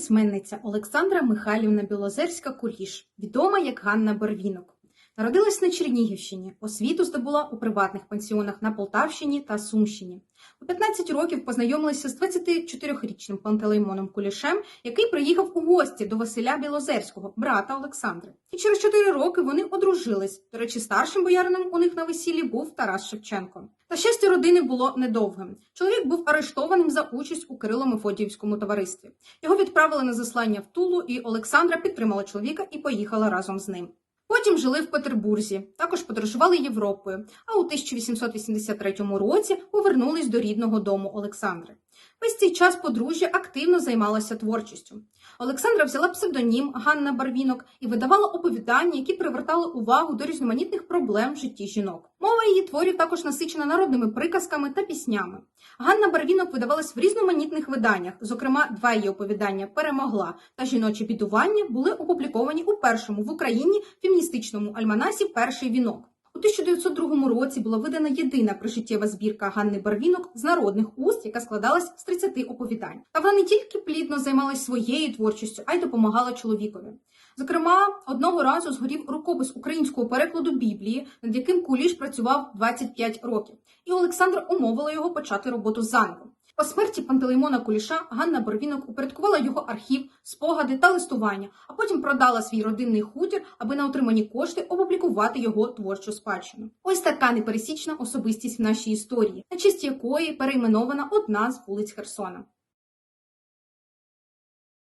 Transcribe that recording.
письменниця Олександра Михайлівна Білозерська Куліш, відома як Ганна Барвінок. Народилась на Чернігівщині, освіту здобула у приватних пансіонах на Полтавщині та Сумщині. У 15 років познайомилася з 24-річним Пантелеймоном Кулішем, який приїхав у гості до Василя Білозерського, брата Олександри. І через 4 роки вони одружились. До речі, старшим боярином у них на весіллі був Тарас Шевченко. Та щастя родини було недовгим. Чоловік був арештованим за участь у Кирило-Мефодіївському товаристві. Його відправили на заслання в Тулу, і Олександра підтримала чоловіка і поїхала разом з ним. Потім жили в Петербурзі, також подорожували Європою, а у 1883 році повернулись до рідного дому Олександри. Весь цей час подружжя активно займалася творчістю. Олександра взяла псевдонім Ганна Барвінок і видавала оповідання, які привертали увагу до різноманітних проблем в житті жінок. Мова її творів також насичена народними приказками та піснями. Ганна Барвінок видавалась в різноманітних виданнях. Зокрема, два її оповідання Перемогла та жіноче бідування були опубліковані у першому в Україні феміністичному альманасі Перший вінок. У 1902 році була видана єдина прижиттєва збірка Ганни Барвінок з народних уст, яка складалась з 30 оповідань. Та вона не тільки плідно займалась своєю творчістю, а й допомагала чоловікові. Зокрема, одного разу згорів рукопис українського перекладу Біблії, над яким Куліш працював 25 років, і Олександра умовила його почати роботу заново. По смерті Пантелеймона Куліша Ганна Борвінок упорядкувала його архів, спогади та листування, а потім продала свій родинний хутір, аби на отримані кошти опублікувати його творчу спадщину. Ось така непересічна особистість в нашій історії, на честь якої перейменована одна з вулиць Херсона.